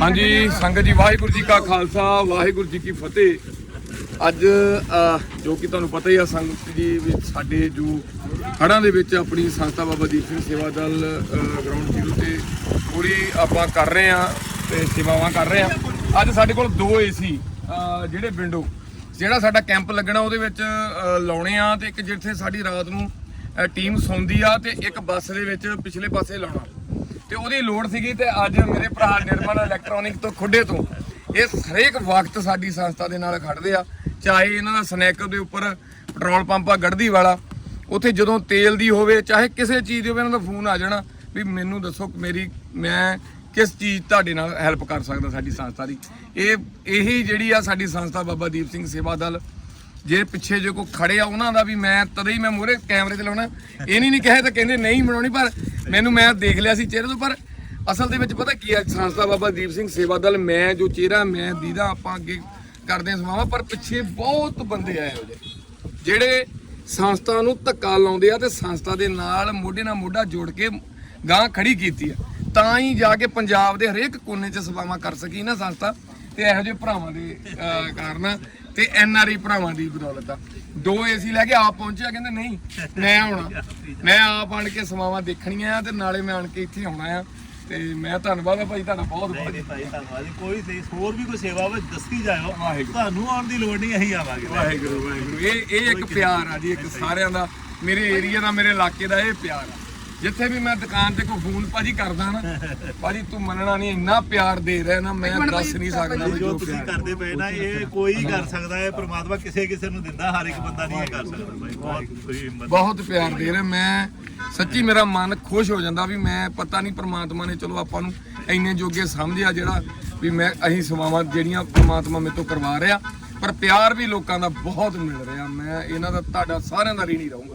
ਹਾਂਜੀ, ਸੰਗਤ ਜੀ, ਵਾਹਿਗੁਰੂ ਜੀ ਕਾ ਖਾਲਸਾ, ਵਾਹਿਗੁਰੂ ਜੀ ਕੀ ਫਤਿਹ। ਅੱਜ ਜੋ ਕਿ ਤੁਹਾਨੂੰ ਪਤਾ ਹੀ ਆ, ਸੰਗਤ ਜੀ ਵੀ ਸਾਡੇ ਜੋ ਹੜਾਂ ਦੇ ਵਿੱਚ ਆਪਣੀ ਸੰਸਥਾ ਬਾਬਾ ਦੀਪ ਸਿੰਘ ਸੇਵਾ ਦਲ ਗਰਾਊਂਡ ਜ਼ੀਰੋ ਤੇ ਪੂਰੀ ਆਪਾਂ ਕਰ ਰਹੇ ਆ ਤੇ ਸੇਵਾਵਾਂ ਕਰ ਰਹੇ ਆ ਅੱਜ ਸਾਡੇ ਕੋਲ ਦੋ ਏਸੀ ਜਿਹੜੇ ਵਿੰਡੋ, ਜਿਹੜਾ ਸਾਡਾ ਕੈਂਪ ਲੱਗਣਾ ਉਹਦੇ ਵਿੱਚ ਲਾਉਣੇ ਆ ਤੇ ਇੱਕ ਜਿੱਥੇ ਸਾਡੀ ਰਾਤ ਨੂੰ ਟੀਮ ਸੌਂਦੀ ਆ ਤੇ ਇੱਕ ਬੱਸ ਦੇ ਵਿੱਚ ਪਿਛਲੇ ਪਾਸੇ ਲਾਉਣਾ। ਤੇ ਉਹਦੀ ਲੋੜ ਸੀਗੀ ਤੇ ਅੱਜ ਮੇਰੇ ਭਰਾ ਨਿਰਮਲ ਇਲੈਕਟ੍ਰੋਨਿਕ ਤੋਂ ਖੁੱਡੇ ਤੋਂ ਇਹ ਹਰੇਕ ਵਕਤ ਸਾਡੀ ਸੰਸਥਾ ਦੇ ਨਾਲ ਖੜਦੇ ਆ, ਚਾਹੇ ਇਹਨਾਂ ਦਾ ਸਨੈਕਰ ਦੇ ਉੱਪਰ ਪੈਟਰੋਲ ਪੰਪ ਆ ਗੜਦੀ ਵਾਲਾ, ਉੱਥੇ ਜਦੋਂ ਤੇਲ ਦੀ ਹੋਵੇ, ਚਾਹੇ ਕਿਸੇ ਚੀਜ਼ ਦੀ ਹੋਵੇ, ਇਹਨਾਂ ਦਾ ਫੋਨ ਆ ਜਾਣਾ ਵੀ ਮੈਨੂੰ ਦੱਸੋ ਮੇਰੀ, ਮੈਂ ਕਿਸ ਚੀਜ਼ ਤੁਹਾਡੇ ਨਾਲ ਹੈਲਪ ਕਰ ਸਕਦਾ ਸਾਡੀ ਸੰਸਥਾ ਦੀ। ਇਹ, ਇਹੀ ਜਿਹੜੀ ਆ ਸਾਡੀ ਸੰਸਥਾ ਬਾਬਾ ਦੀਪ ਸਿੰਘ ਸੇਵਾ ਦਲ ਜੇ ਪਿੱਛੇ ਜੇ ਕੋਈ ਖੜੇ ਆ ਉਹਨਾਂ ਦਾ ਵੀ ਮੈਂ ਤਦੇ ਹੀ ਮੈਂ ਮੂਹਰੇ ਕੈਮਰੇ ਤੇ ਲਾਉਣਾ। ਇਹ ਨਹੀਂ ਨਹੀਂ ਕਹੇ ਤਾਂ ਕਹਿੰਦੇ ਨਹੀਂ ਬਣਾਉਣੀ ਪਰ ਮੈਨੂੰ ਮੈਂ ਦੇਖ ਲਿਆ ਸੀ ਚਿਹਰੇ ਤੋਂ ਪਰ ਅਸਲ ਦੇ ਵਿੱਚ ਪਤਾ ਕੀ ਹੈ ਸੰਸਥਾ ਬਾਬਾ ਦੀਪ ਸਿੰਘ ਸੇਵਾ ਦਲ ਮੈਂ ਜੋ ਚਿਹਰਾ ਮੈਂ ਦੀਦਾ ਆਪਾਂ ਅੱਗੇ ਕਰਦੇ ਸਮਾਵਾ ਪਰ ਪਿੱਛੇ ਬਹੁਤ ਬੰਦੇ ਆਏ ਹੋ ਜੇ ਜਿਹੜੇ ਸੰਸਥਾ ਨੂੰ ਧੱਕਾ ਲਾਉਂਦੇ ਆ ਤੇ ਸੰਸਥਾ ਦੇ ਨਾਲ ਮੋਢੇ ਨਾਲ ਮੋਢਾ ਜੋੜ ਕੇ ਗਾਂ ਖੜੀ ਕੀਤੀ ਆ। ਤਾਂ ਹੀ ਜਾ ਕੇ ਪੰਜਾਬ ਦੇ ਹਰੇਕ ਕੋਨੇ 'ਚ ਸੇਵਾਵਾਂ ਕਰ ਸਕੀ ਨਾ ਸੰਸਥਾ ਤੇ ਇਹੋ ਜਿਹੇ ਭਰਾਵਾਂ ਦੇ ਅਹ, ਕਾਰਨ ਤੇ ਐਨ ਆਰ ਆਈ ਭਰਾਵਾਂ ਦੀ ਬਦੌਲਤ ਆ। ਦੋ ਏਸੀ ਲੈ ਕੇ ਆਪ ਪਹੁੰਚਿਆ ਕਹਿੰਦੇ ਨਹੀਂ ਮੈਂ ਆਉਣਾ। ਮੈਂ ਆਪ ਆਣ ਕੇ ਸਮਾਵਾਂ ਦੇਖਣੀਆਂ ਆ ਤੇ ਨਾਲੇ ਮੈਂ ਆਣ ਕੇ ਇੱਥੇ ਆਉਣਾ ਆ। ਤੇ ਮੈਂ ਧੰਨਵਾਦ ਆ ਭਾਈ ਤੁਹਾਡਾ ਬਹੁਤ ਬਹੁਤ। ਨਹੀਂ ਭਾਈ ਧੰਨਵਾਦ ਜੀ। ਕੋਈ ਨਹੀਂ ਹੋਰ ਵੀ ਕੋਈ ਸੇਵਾ ਹੋਵੇ ਦੱਸੀ ਜਾਇਓ। ਵਾਹਿਗੁਰੂ। ਤੁਹਾਨੂੰ ਆਉਣ ਦੀ ਲੋੜ ਨਹੀਂ ਅਸੀਂ ਆਵਾਂਗੇ। ਵਾਹਿਗੁਰੂ ਵਾਹਿਗੁਰੂ। ਇਹ ਇਹ ਇੱਕ ਪਿਆਰ ਆ ਜੀ ਇੱਕ ਸਾਰਿਆਂ ਦਾ। ਮੇਰੇ ਏਰੀਆ ਦਾ ਮੇਰੇ ਇਲਾਕੇ ਦਾ ਇਹ ਪਿਆਰ ਆ। ਜਿੱਥੇ ਵੀ ਮੈਂ ਦੁਕਾਨ ਤੇ ਕੋਈ ਫੋਨ ਭਾਜੀ ਕਰਦਾ ਨਾ ਭਾਜੀ ਤੂੰ ਮੰਨਣਾ ਨਹੀਂ ਇੰਨਾ ਪਿਆਰ ਦੇ ਰਿਹਾ ਨਾ ਮੈਂ ਦੱਸ ਨਹੀਂ ਸਕਦਾ ਵੀ ਜੋ ਤੁਸੀਂ ਕਰਦੇ ਪਏ ਨਾ ਇਹ ਕੋਈ ਕਰ ਸਕਦਾ ਹੈ ਪ੍ਰਮਾਤਮਾ ਕਿਸੇ ਕਿਸੇ ਨੂੰ ਦਿੰਦਾ ਹਰ ਇੱਕ ਬੰਦਾ ਨਹੀਂ ਇਹ ਕਰ ਸਕਦਾ ਭਾਈ। ਬਹੁਤ ਤੁਸੀਂ ਹਿੰਮਤ ਬਹੁਤ ਪਿਆਰ ਦੇ ਰਿਹਾ। ਮੈਂ ਸੱਚੀ ਮੇਰਾ ਮਨ ਖੁਸ਼ ਹੋ ਜਾਂਦਾ ਵੀ ਮੈਂ ਪਤਾ ਨਹੀਂ ਪ੍ਰਮਾਤਮਾ ਨੇ ਚਲੋ ਆਪਾਂ ਨੂੰ ਇੰਨੇ ਜੋਗੇ ਸਮਝਿਆ ਜਿਹੜਾ ਵੀ ਮੈਂ ਅਸੀਂ ਸੇਵਾਵਾਂ ਜਿਹੜੀਆਂ ਪ੍ਰਮਾਤਮਾ ਮੇਰੇ ਤੋਂ ਕਰਵਾ ਰਿਹਾ। ਪਰ ਪਿਆਰ ਵੀ ਲੋਕਾਂ ਦਾ ਬਹੁਤ ਮਿਲ ਰਿਹਾ। ਮੈਂ ਇਹਨਾਂ ਦਾ ਤੁਹਾਡਾ ਸਾਰਿਆਂ ਦਾ ਰੀਣੀ ਰਹੂੰਗਾ।